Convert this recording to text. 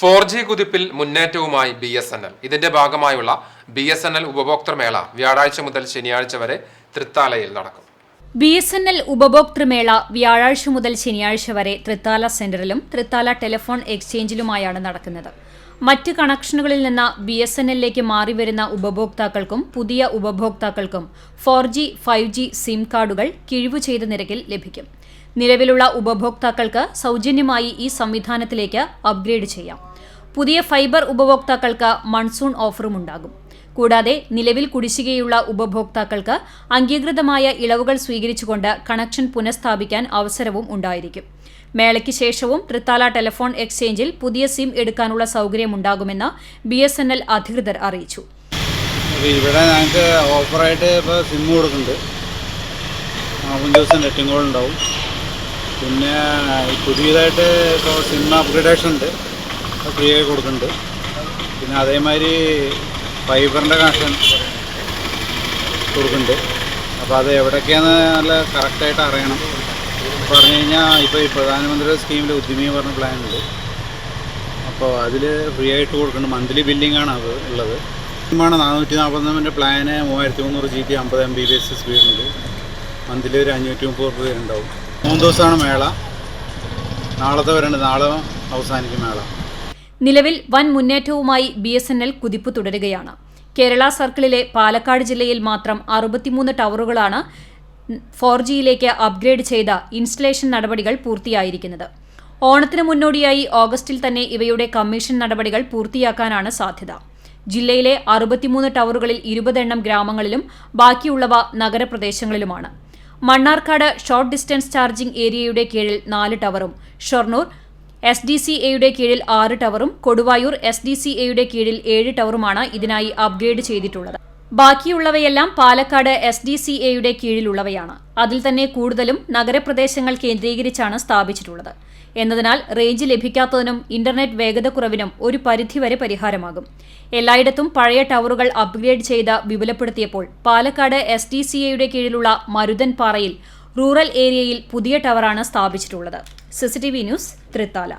Four G കുതിപ്പിൽ മുന്നേറ്റവുമായി B S N L. ഇതിന്റെ ഭാഗമായുള്ള ബി എസ് എൻ എൽ ഉപഭോക്തൃമേള വ്യാഴാഴ്ച മുതൽ ശനിയാഴ്ച വരെ തൃത്താലയിൽ നടക്കും. ബി എസ് എൻ എൽ ഉപഭോക്തൃമേള വ്യാഴാഴ്ച മുതൽ ശനിയാഴ്ച വരെ തൃത്താല സെന്ററിലും തൃത്താല ടെലിഫോൺ എക്സ്ചേഞ്ചിലുമായാണ് നടക്കുന്നത്. മറ്റ് കണക്ഷനുകളിൽ നിന്ന് ബി എസ് എൻ എല്ലിലേക്ക് മാറിവരുന്ന ഉപഭോക്താക്കൾക്കും പുതിയ ഉപഭോക്താക്കൾക്കും four G five G SIM കാർഡുകൾ കിഴിവ് ചെയ്ത നിരക്കിൽ ലഭിക്കും. നിലവിലുള്ള ഉപഭോക്താക്കൾക്ക് സൗജന്യമായി ഈ സംവിധാനത്തിലേക്ക് അപ്ഗ്രേഡ് ചെയ്യാം. പുതിയ ഫൈബർ ഉപഭോക്താക്കൾക്ക് മൺസൂൺ ഓഫറും ഉണ്ടാകും കൂടാതെ നിലവിൽ കുടിശ്ശികയുള്ള ഉപഭോക്താക്കൾക്ക് അംഗീകൃതമായ ഇളവുകൾ സ്വീകരിച്ചുകൊണ്ട് കണക്ഷൻ പുനഃസ്ഥാപിക്കാൻ അവസരവും ഉണ്ടായിരിക്കും. മേളയ്ക്ക് ശേഷവും തൃത്താല ടെലിഫോൺ എക്സ്ചേഞ്ചിൽ പുതിയ സിം എടുക്കാനുള്ള സൗകര്യമുണ്ടാകുമെന്ന് ബി എസ് എൻ എൽ അധികൃതർ അറിയിച്ചു. ഇവിടെ ഞങ്ങൾക്ക് ഓഫറായിട്ട് ഇപ്പോൾ സിം കൊടുക്കുന്നുണ്ട്. ദിവസം നെറ്റും കോൾ ഉണ്ടാവും പിന്നെ പുതിയതായിട്ട് ഇപ്പോൾ സിം അപ്ഗ്രേഡേഷൻ ഉണ്ട്. ഫ്രീ ആയി കൊടുക്കുന്നുണ്ട്. പിന്നെ അതേമാതിരി ഫൈബറിന്റെ കണക്ഷൻ കൊടുക്കുന്നുണ്ട്. അപ്പോൾ അത് എവിടെയൊക്കെയാണെന്ന് നല്ല കറക്റ്റായിട്ട് അറിയണം. പറഞ്ഞു കഴിഞ്ഞാൽ ഇപ്പോൾ ഈ പ്രധാനമന്ത്രിയുടെ സ്കീമിൽ ഉദ്യമി പറഞ്ഞ പ്ലാൻ ഉണ്ട്. അപ്പോൾ അതിൽ ഫ്രീ ആയിട്ട് കൊടുക്കുന്നുണ്ട്. മന്ത്ലി ബില്ലിംഗ് ആണ് അത് ഉള്ളത്. സിമ്മാണ് നാനൂറ്റി നാൽപ്പത്തൊന്നിന്റെ പ്ലാന് മൂവായിരത്തി മുന്നൂറ് ജി ബി അമ്പത് എം ബി ബി എസ് സ്പീഡുണ്ട് മന്ത്ലി ഒരു അഞ്ഞൂറ്റി മുപ്പത് രൂപ ഉണ്ടാവും. മൂന്ന് ദിവസമാണ് മേള. നാളത്തെ വരേണ്ടത് നാളെ അവസാനിക്കും മേള. നിലവിൽ വൻ മുന്നേറ്റവുമായി ബി എസ് എൻ എൽ കുതിപ്പ് തുടരുകയാണ്. കേരള സർക്കിളിലെ പാലക്കാട് ജില്ലയിൽ മാത്രം അറുപത്തിമൂന്ന് ടവറുകളാണ് ഫോർ ജിയിലേക്ക് അപ്ഗ്രേഡ് ചെയ്ത ഇൻസ്റ്റലേഷൻ നടപടികൾ പൂർത്തിയായിരിക്കുന്നത്. ഓണത്തിന് മുന്നോടിയായി ഓഗസ്റ്റിൽ തന്നെ ഇവയുടെ കമ്മീഷൻ നടപടികൾ പൂർത്തിയാക്കാനാണ് സാധ്യത. ജില്ലയിലെ അറുപത്തിമൂന്ന് ടവറുകളിൽ ഇരുപതെണ്ണം ഗ്രാമങ്ങളിലും ബാക്കിയുള്ളവ നഗരപ്രദേശങ്ങളിലുമാണ്. മണ്ണാർക്കാട് ഷോർട്ട് ഡിസ്റ്റൻസ് ചാർജിംഗ് ഏരിയയുടെ കീഴിൽ നാല് ടവറും ഷൊർണൂർ എസ് ഡി സി എയുടെ കീഴിൽ ആറ് ടവറും കൊടുവായൂർ എസ് ഡി സി എയുടെ കീഴിൽ ഏഴ് ടവറുമാണ് ഇതിനായി അപ്ഗ്രേഡ് ചെയ്തിട്ടുള്ളത്. ബാക്കിയുള്ളവയെല്ലാം പാലക്കാട് എസ് ഡി സി എയുടെ കീഴിലുള്ളവയാണ്. അതിൽ തന്നെ കൂടുതലും നഗരപ്രദേശങ്ങൾ കേന്ദ്രീകരിച്ചാണ് സ്ഥാപിച്ചിട്ടുള്ളത്. എന്നതിനാൽ റേഞ്ച് ലഭിക്കാത്തതിനും ഇന്റർനെറ്റ് വേഗത കുറവിനും ഒരു പരിധിവരെ പരിഹാരമാകും. എല്ലായിടത്തും പഴയ ടവറുകൾ അപ്ഗ്രേഡ് ചെയ്ത് വിപുലപ്പെടുത്തിയപ്പോൾ പാലക്കാട് എസ് ഡി സി എയുടെ കീഴിലുള്ള മരുതൻ പാറയിൽ റൂറൽ ഏരിയയിൽ പുതിയ ടവറാണ് സ്ഥാപിച്ചിട്ടുള്ളത്. CCTV news Thrithala